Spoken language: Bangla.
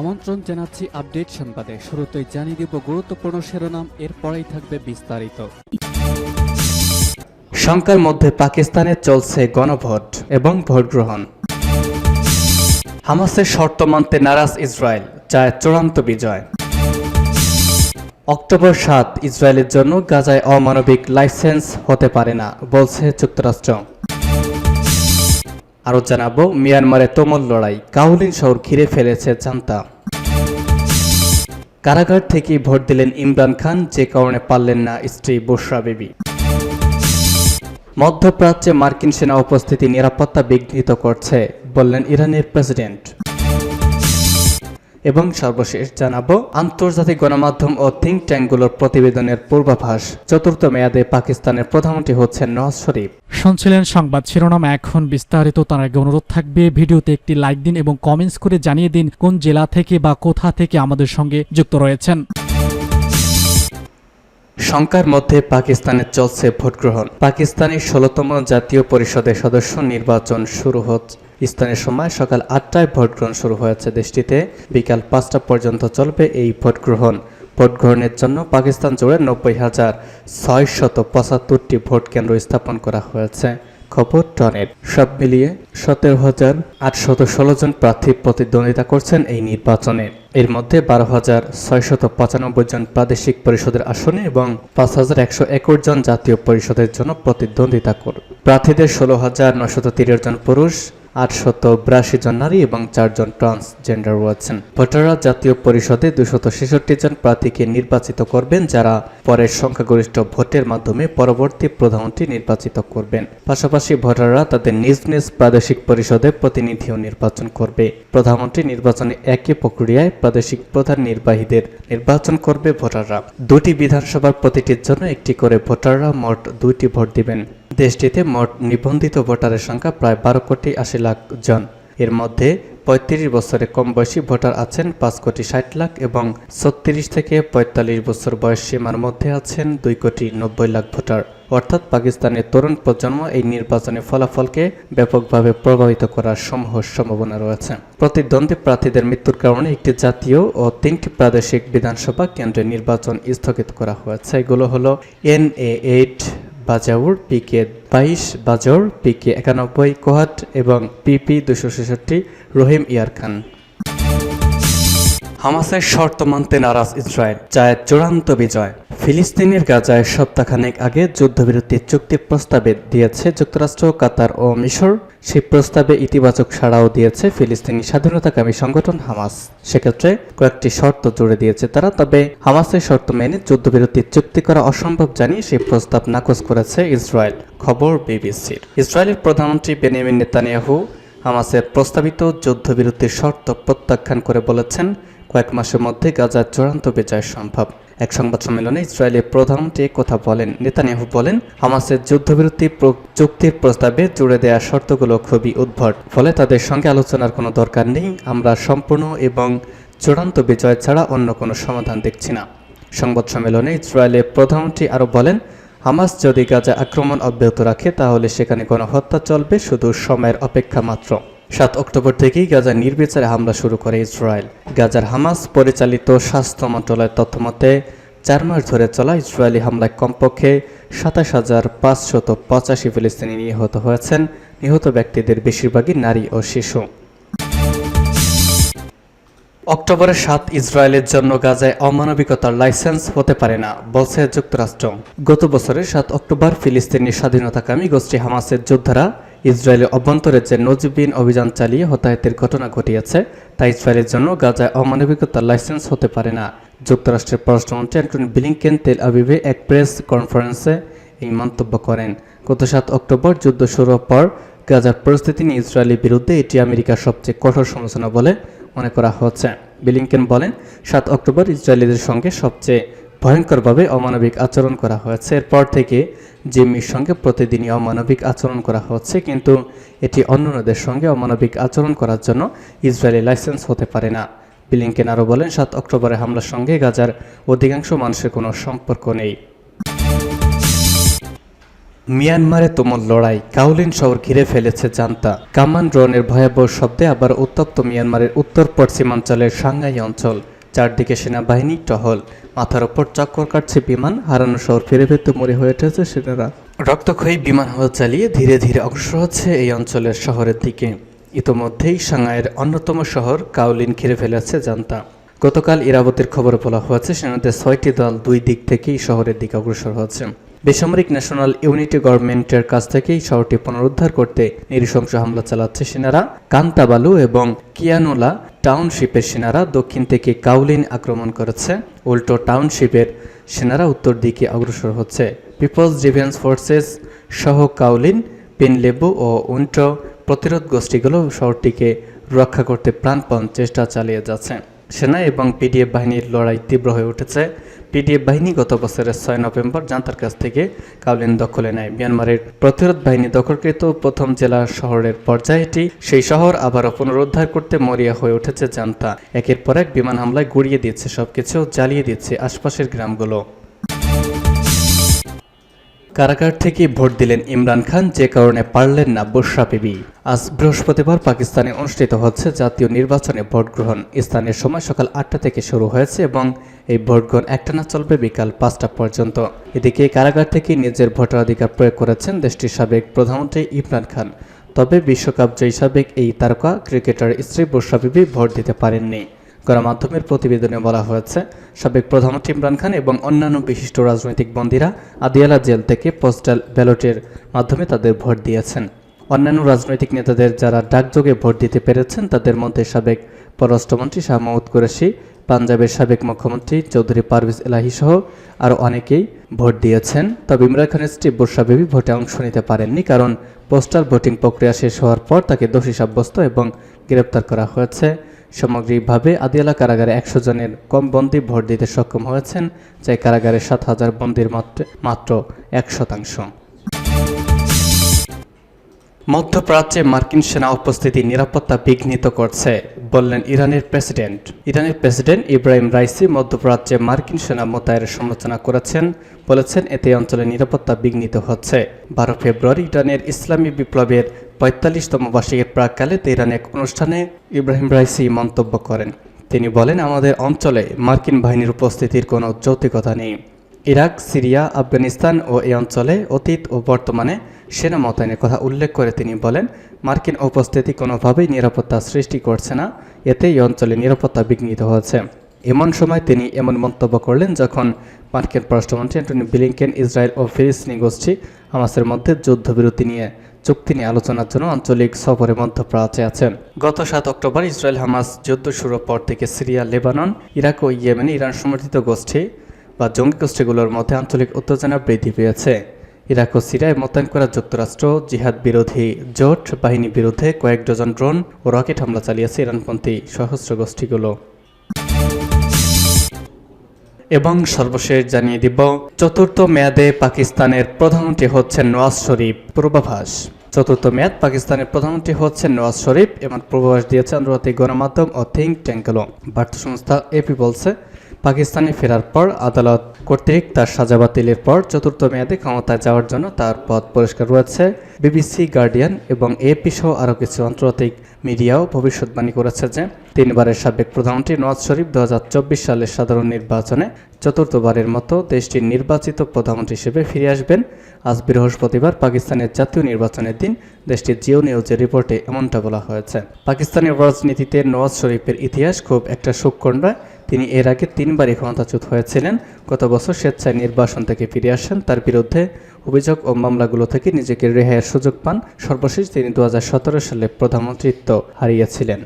আমন্ত্রণ জানাচ্ছি আপডেট সংবাদে। শুরুতেই জানিয়ে দিব গুরুত্বপূর্ণ শিরোনাম, এরপরেই থাকবে বিস্তারিত। শঙ্কার মধ্যে পাকিস্তানে চলছে গণভোট এবং ভোট গ্রহণ হামাসের শর্ত মানতে নারাজ ইসরায়েল, চায় চূড়ান্ত বিজয়। অক্টোবর সাত, ইসরায়েলের জন্য গাজায় অমানবিক লাইসেন্স হতে পারে না, বলছে যুক্তরাষ্ট্র। আরও জানাব, মিয়ানমারে তোমল লড়াই। কাউলিন শহর ঘিরে ফেলেছে জান্তা। কারাগার থেকে ভোট দিলেন ইমরান খান, যে কারণে পারলেন না স্ত্রী বসরা বেবি। মধ্যপ্রাচ্যে মার্কিন সেনা উপস্থিতি নিরাপত্তা বিঘ্নিত করছে, বললেন ইরানের প্রেসিডেন্ট। এবং সর্বশেষ জানাব আন্তর্জাতিক গণমাধ্যম ও থিঙ্ক ট্যাঙ্কগুলোর প্রতিবেদনের পূর্বাভাস। চতুর্থ মেয়াদে পাকিস্তানের প্রধানমন্ত্রী হচ্ছেন নওয়াজ শরীফ। শুনছিলেন সংবাদ শিরোনাম এখন বিস্তারিত তার আগে অনুরোধ থাকবে ভিডিওতে একটি লাইক দিন এবং কমেন্টস করে জানিয়ে দিন কোন জেলা থেকে বা কোথা থেকে আমাদের সঙ্গে যুক্ত রয়েছেন। শঙ্কার মধ্যে পাকিস্তানে চলছে ভোট গ্রহণ পাকিস্তানের ষোলতম জাতীয় পরিষদের সদস্য নির্বাচন শুরু হচ্ছে। স্থানীয় সময় সকাল আটটায় ভোট গ্রহণ শুরু হয়েছে দেশটিতে। বিকাল পাঁচটা পর্যন্ত চলবে এই ভোট গ্রহণ ভোট গ্রহণের জন্য পাকিস্তান জুড়ে নব্বই হাজার ছয়শত পঁচাত্তরটি ভোট কেন্দ্র স্থাপন করা হয়েছে। খবর টনের সব মিলিয়ে সতেরো হাজার আটশত ষোলো জন প্রার্থী প্রতিদ্বন্দ্বিতা করছেন এই নির্বাচনে। এর মধ্যে বারো হাজার ছয়শত পঁচানব্বই জন প্রাদেশিক পরিষদের আসনে এবং পাঁচ হাজার একশো একুশ জন জাতীয় পরিষদের জন্য প্রতিদ্বন্দ্বিতা কর প্রার্থীদের ষোলো হাজার নশত তিরিশ জন পুরুষ আটশত বিরাশি জন নারী এবং চারজন ট্রান্সজেন্ডার রয়েছেন। ভোটাররা জাতীয় পরিষদে দুশত ছেষট্টি জন প্রার্থীকে নির্বাচিত করবেন, যারা পরের সংখ্যাগরিষ্ঠ ভোটের মাধ্যমে পরবর্তী প্রধানমন্ত্রী নির্বাচিত করবেন। পাশাপাশি ভোটাররা তাদের নিজ নিজ প্রাদেশিক পরিষদে প্রতিনিধিও নির্বাচন করবে। প্রধানমন্ত্রী নির্বাচনে একই প্রক্রিয়ায় প্রাদেশিক প্রধান নির্বাহীদের নির্বাচন করবে ভোটাররা। দুটি বিধানসভার প্রতিটির জন্য একটি করে ভোটাররা মোট দুইটি ভোট দিবেন। দেশটিতে মোট নিবন্ধিত ভোটারের সংখ্যা প্রায় বারো কোটি আশি লাখ জন। এর মধ্যে পঁয়ত্রিশ বছরে কম বয়সী ভোটার আছেন পাঁচ কোটি ষাট লাখ এবং ছত্রিশ থেকে পঁয়তাল্লিশ বছর বয়স সীমার মধ্যে আছেন দুই কোটি নব্বই লাখ ভোটার। অর্থাৎ পাকিস্তানের তরুণ প্রজন্ম এই নির্বাচনের ফলাফলকে ব্যাপকভাবে প্রভাবিত করার সমূহ সম্ভাবনা রয়েছে। প্রতিদ্বন্দ্বী প্রার্থীদের মৃত্যুর কারণে একটি জাতীয় ও তিনটি প্রাদেশিক বিধানসভা কেন্দ্রে নির্বাচন স্থগিত করা হয়েছে। এগুলো হলো N A eight Bajaur PK বাইশ বাজাউর পিকে একানব্বই কোহাট এবং পিপি দুশো ছেষট্টি রহিম ইয়ার খান হামাসের শর্ত মানতে নারাজ ইসরায়েল চায় চূড়ান্ত বিজয়। ফিলিস্তিনের গাজায় সপ্তাহখানেক আগে যুদ্ধবিরতির চুক্তি প্রস্তাবে দিয়েছে যুক্তরাষ্ট্র, কাতার ও মিশর। সেই প্রস্তাবে ইতিবাচক সাড়াও দিয়েছে ফিলিস্তিনি স্বাধীনতাকামী সংগঠন হামাস। সেক্ষেত্রে কয়েকটি শর্ত জুড়ে দিয়েছে তারা, তবে হামাসের শর্ত মেনে যুদ্ধবিরতির চুক্তি করা অসম্ভব জানিয়ে সেই প্রস্তাব নাকচ করেছে ইসরায়েল, খবর বিবিসির। ইসরায়েলের প্রধানমন্ত্রী বেনিয়ামিন নেতানিয়াহু হামাসের প্রস্তাবিত যুদ্ধবিরতির শর্ত প্রত্যাখ্যান করে বলেছেন, কয়েক মাসের মধ্যে গাজার চূড়ান্ত বিজয় সম্ভব। এক সংবাদ সম্মেলনে ইসরায়েলের প্রধানমন্ত্রী কথা বলেন। নেতানিয়াহু বলেন, হামাসের যুদ্ধবিরতি চুক্তির প্রস্তাবে জুড়ে দেওয়া শর্তগুলো খুবই উদ্ভট। ফলে তাদের সঙ্গে আলোচনার কোনো দরকার নেই। আমরা সম্পূর্ণ এবং চূড়ান্ত বিজয় ছাড়া অন্য কোনো সমাধান দেখছি না। সংবাদ সম্মেলনে ইসরায়েলের প্রধানমন্ত্রী আরও বলেন হামাস যদি গাজা আক্রমণ অব্যাহত রাখে, তাহলে সেখানে কোনো হত্যা চলবে, শুধু সময়ের অপেক্ষা মাত্র। সাত অক্টোবর থেকেই গাজা নির্বিচারে হামলা শুরু করে ইসরায়েল। গাজার হামাস পরিচালিত স্বাস্থ্য মন্ত্রণালয়ের তথ্য মতে, চার মাস ধরে চলা ইসরায়েলি হামলায় কমপক্ষে সাতাশ হাজার পাঁচশত পঁচাশি ফিলিস্তিনি নিহত হয়েছেন। নিহত ব্যক্তিদের বেশিরভাগই নারী ও শিশু। অক্টোবরের সাত ইসরায়েলের জন্য গাজায় অমানবিকতার লাইসেন্স হতে পারে না, বলছে যুক্তরাষ্ট্র। গত বছরের সাত অক্টোবর ফিলিস্তিনি স্বাধীনতাকামী গোষ্ঠী হামাসের যোদ্ধারা ইসরায়েলের অভ্যন্তরে যে নজিবিন অভিযান চালিয়ে হতাহতের ঘটনা ঘটিয়েছে, তা ইসরায়েলের জন্য গাজায় অমানবিকতার লাইসেন্স হতে পারে না। যুক্তরাষ্ট্রের পররাষ্ট্রমন্ত্রী অ্যান্টনি ব্লিংকেন তেল আবিবে এক প্রেস কনফারেন্সে এই মন্তব্য করেন। গত সাত অক্টোবর যুদ্ধ শুরুর পর গাজার পরিস্থিতি নিয়ে ইসরায়েলের বিরুদ্ধে এটি আমেরিকার সবচেয়ে কঠোর সমালোচনা বলে মনে করা হচ্ছে। বিলিংকেন বলেন, সাত অক্টোবর ইসরায়েলিদের সঙ্গে সবচেয়ে ভয়ঙ্করভাবে অমানবিক আচরণ করা হয়েছে। এরপর থেকে জিম্মির সঙ্গে প্রতিদিনই অমানবিক আচরণ করা হচ্ছে, কিন্তু এটি অন্যান্যদের সঙ্গে অমানবিক আচরণ করার জন্য ইসরায়েলি লাইসেন্স হতে পারে না। বিলিংকেন আরও বলেন, সাত অক্টোবরের হামলার সঙ্গে গাজার অধিকাংশ মানুষের কোনো সম্পর্ক নেই। মিয়ানমারে তুমুল লড়াই। কাউলিন শহর ঘিরে ফেলেছে জান্তা। কামান ড্রোনের ভয়াবহ শব্দে আবার উত্তপ্ত মিয়ানমারের উত্তর পশ্চিমাঞ্চলের সাংহাই অঞ্চল। চারদিকে সেনাবাহিনী টহল। মাথার ওপর চক্কর কাটছে বিমান। হারানো শহর ফিরে পেতে মরে হয়ে উঠেছে সেনারা। রক্তক্ষয়ী বিমান হামলা চালিয়ে ধীরে ধীরে অগ্রসর হচ্ছে এই অঞ্চলের শহরের দিকে। ইতোমধ্যেই সাংহাইয়ের অন্যতম শহর কাউলিন ঘিরে ফেলেছে জান্তা। গতকাল ইরাবতের খবরে বলা হয়েছে, সেনাদের ছয়টি দল দুই দিক থেকেই শহরের দিকে অগ্রসর হচ্ছে। বেসামরিক ন্যাশনাল ইউনিটি গভর্নমেন্টের কাছ থেকেই শহরটি পুনরুদ্ধার করতে নৃশংস হামলা চালাচ্ছে সেনারা। কান্তাবালু এবং কিয়ানোলা টাউনশিপের সেনারা দক্ষিণ থেকে কাউলিন আক্রমণ করেছে। উল্টো টাউনশিপের সেনারা উত্তর দিকে অগ্রসর হচ্ছে। পিপলস ডিফেন্স ফোর্সেস সহ কাউলিন, পিনলেবু ও উন্টো প্রতিরোধ গোষ্ঠীগুলো শহরটিকে রক্ষা করতে প্রাণপণ চেষ্টা চালিয়ে যাচ্ছে। সেনা এবং পিডিএফ বাহিনীর লড়াই তীব্র হয়ে উঠেছে। পিডিএফ বাহিনী গত বছরের ছয় নভেম্বর জান্তার কাছ থেকে কাউলিন দখলে নেয় মিয়ানমারের প্রতিরোধ বাহিনী দখলকৃত প্রথম জেলা শহরের পর্যায়েটি সেই শহর আবারও পুনরুদ্ধার করতে মরিয়া হয়ে উঠেছে জান্তা। একের পর এক বিমান হামলায় গুড়িয়ে দিচ্ছে সবকিছু, জ্বালিয়ে দিচ্ছে আশপাশের গ্রামগুলো। কারাগার থেকে ভোট দিলেন ইমরান খান, যে কারণে পারলেন না বর্ষা বিবি। আজ বৃহস্পতিবার পাকিস্তানে অনুষ্ঠিত হচ্ছে জাতীয় নির্বাচনে ভোট গ্রহণ। স্থানীয় সময় সকাল আটটা থেকে শুরু হয়েছে এবং এই ভোট গ্রহণ একটানা চলবে বিকাল পাঁচটা পর্যন্ত। এদিকে কারাগার থেকে নিজের ভোটাধিকার প্রয়োগ করেছেন দেশটির সাবেক প্রধানমন্ত্রী ইমরান খান। তবে বিশ্বকাপ জয়ী সাবেক এই তারকা, ক্রিকেটার স্ত্রী বর্ষা বিবি ভোট দিতে পারেননি। গণমাধ্যমের প্রতিবেদনে বলা হয়েছে, সাবেক প্রধানমন্ত্রী ইমরান খান এবং অন্যান্য বিশিষ্ট রাজনৈতিক বন্দীরা আদিয়ালা জেল থেকে পোস্টাল ব্যালটের মাধ্যমে তাদের ভোট দিয়েছেন। অন্যান্য রাজনৈতিক নেতাদের যারা ডাকযোগে ভোট দিতে পেরেছেন, তাদের মধ্যে সাবেক পররাষ্ট্রমন্ত্রী শাহ মাহমুদ কুরেশি, পাঞ্জাবের সাবেক মুখ্যমন্ত্রী চৌধুরী পারভেজ এলাহি সহ আরও অনেকেই ভোট দিয়েছেন। তবে ইমরান খানের স্ত্রী বর্ষা বেবি ভোটে অংশ নিতে পারেননি কারণ পোস্টাল ভোটিং প্রক্রিয়া শেষ হওয়ার পর তাকে দোষী সাব্যস্ত এবং গ্রেপ্তার করা হয়েছে। সামগ্রিকভাবে আদিয়ালা কারাগারে একশো জনের কম বন্দী ভোট দিতে সক্ষম হয়েছেন, যাই কারাগারে সাত হাজার বন্দির মাত্র মাত্র এক শতাংশ। মধ্যপ্রাচ্যে মার্কিন সেনা উপস্থিতি নিরাপত্তা বিঘ্নিত করছে, বললেন ইরানের প্রেসিডেন্ট। ইরানের প্রেসিডেন্ট ইব্রাহিম রাইসি মধ্যপ্রাচ্যে মার্কিন সেনা মোতায়ের সমালোচনা করেছেন, বলেছেন এতে অঞ্চলে নিরাপত্তা বিঘ্নিত হচ্ছে। বারো ফেব্রুয়ারি ইরানের ইসলামী বিপ্লবের পঁয়তাল্লিশতম বার্ষিকের প্রাককালে তেহরান এক অনুষ্ঠানে ইব্রাহিম রাইসি মন্তব্য করেন। তিনি বলেন, আমাদের অঞ্চলে মার্কিন বাহিনীর উপস্থিতির কোনো যৌক্তিকতা নেই। ইরাক, সিরিয়া, আফগানিস্তান ও এই অঞ্চলে অতীত ও বর্তমানে সেনা মোতায়েনের কথা উল্লেখ করে তিনি বলেন, মার্কিন উপস্থিতি কোনোভাবেই নিরাপত্তা সৃষ্টি করছে না, এতে এই অঞ্চলে নিরাপত্তা বিঘ্নিত হয়েছে। এমন সময় তিনি এমন মন্তব্য করলেন যখন মার্কিন পররাষ্ট্রমন্ত্রী অ্যান্টনি ব্লিংকেন ইসরায়েল ও ফিলিস্তিনি গোষ্ঠী হামাসের মধ্যে যুদ্ধবিরতি নিয়ে চুক্তি নিয়ে আলোচনার জন্য আঞ্চলিক সফরে মধ্যপ্রাচ্যে আছেন গত সাত অক্টোবর ইসরায়েল হামাস যুদ্ধ শুরুর পর থেকে সিরিয়া, লেবানন, ইরাক ও ইয়েমেনে ইরান সমর্থিত গোষ্ঠী বা জঙ্গি গোষ্ঠীগুলোর মধ্যে আঞ্চলিক উত্তেজনা বৃদ্ধি পেয়েছে। ইরাক ও সিরিয়ায় মোতায়েন করা যুক্তরাষ্ট্র, জিহাদ বিরোধী জোট বাহিনী বিরুদ্ধে কয়েক ডজন ড্রোন ও রকেট হামলা চালিয়েছে ইরানপন্থী সশস্ত্র গোষ্ঠীগুলো। এবং সর্বশেষ জানিয়ে দিব, চতুর্থ মেয়াদে পাকিস্তানের প্রধানমন্ত্রী হচ্ছেন নওয়াজ শরীফ পূর্বাভাস। চতুর্থ মেয়াদ পাকিস্তানের প্রধানমন্ত্রী হচ্ছেন নওয়াজ শরীফ এবং পূর্বাভাস দিয়েছে আন্তর্জাতিক গণমাধ্যম ও থিঙ্ক ট্যাঙ্কগুলো বার্তা সংস্থা এপি বলছে পাকিস্তানে ফেরার পর আদালত কর্তৃক তার সাজা বাতিলের পর চতুর্থ মেয়াদে ক্ষমতায় যাওয়ার জন্য তার পথ পরিষ্কার রয়েছে। বিবিসি, গার্ডিয়ান এবং এপি সহ আরও কিছু আন্তর্জাতিক মিডিয়াও ভবিষ্যৎবাণী করেছে যে তিনবারের সাবেক প্রধানমন্ত্রী নওয়াজ শরীফ দুহাজার চব্বিশ সালের সাধারণ নির্বাচনে চতুর্থবারের মতো দেশটির নির্বাচিত প্রধানমন্ত্রী হিসেবে ফিরে আসবেন। আজ বৃহস্পতিবার পাকিস্তানের জাতীয় নির্বাচনের দিন দেশটির জিও নিউজের রিপোর্টে এমনটা বলা হয়েছে। পাকিস্তানের রাজনীতিতে নওয়াজ শরীফের ইতিহাস খুব একটা সুখকর নয়। তিনি এর আগে তিনবারই ক্ষমতাচ্যুত হয়েছিলেন। গত বছর স্বেচ্ছায় নির্বাসন থেকে ফিরে আসেন। তার বিরুদ্ধে অভিযোগ ও মামলাগুলো থেকে নিজেকে রেহাইয়ের সুযোগ পান। সর্বশেষ তিনি দু হাজার সতেরো সালে প্রধানমন্ত্রিত্ব হারিয়েছিলেন।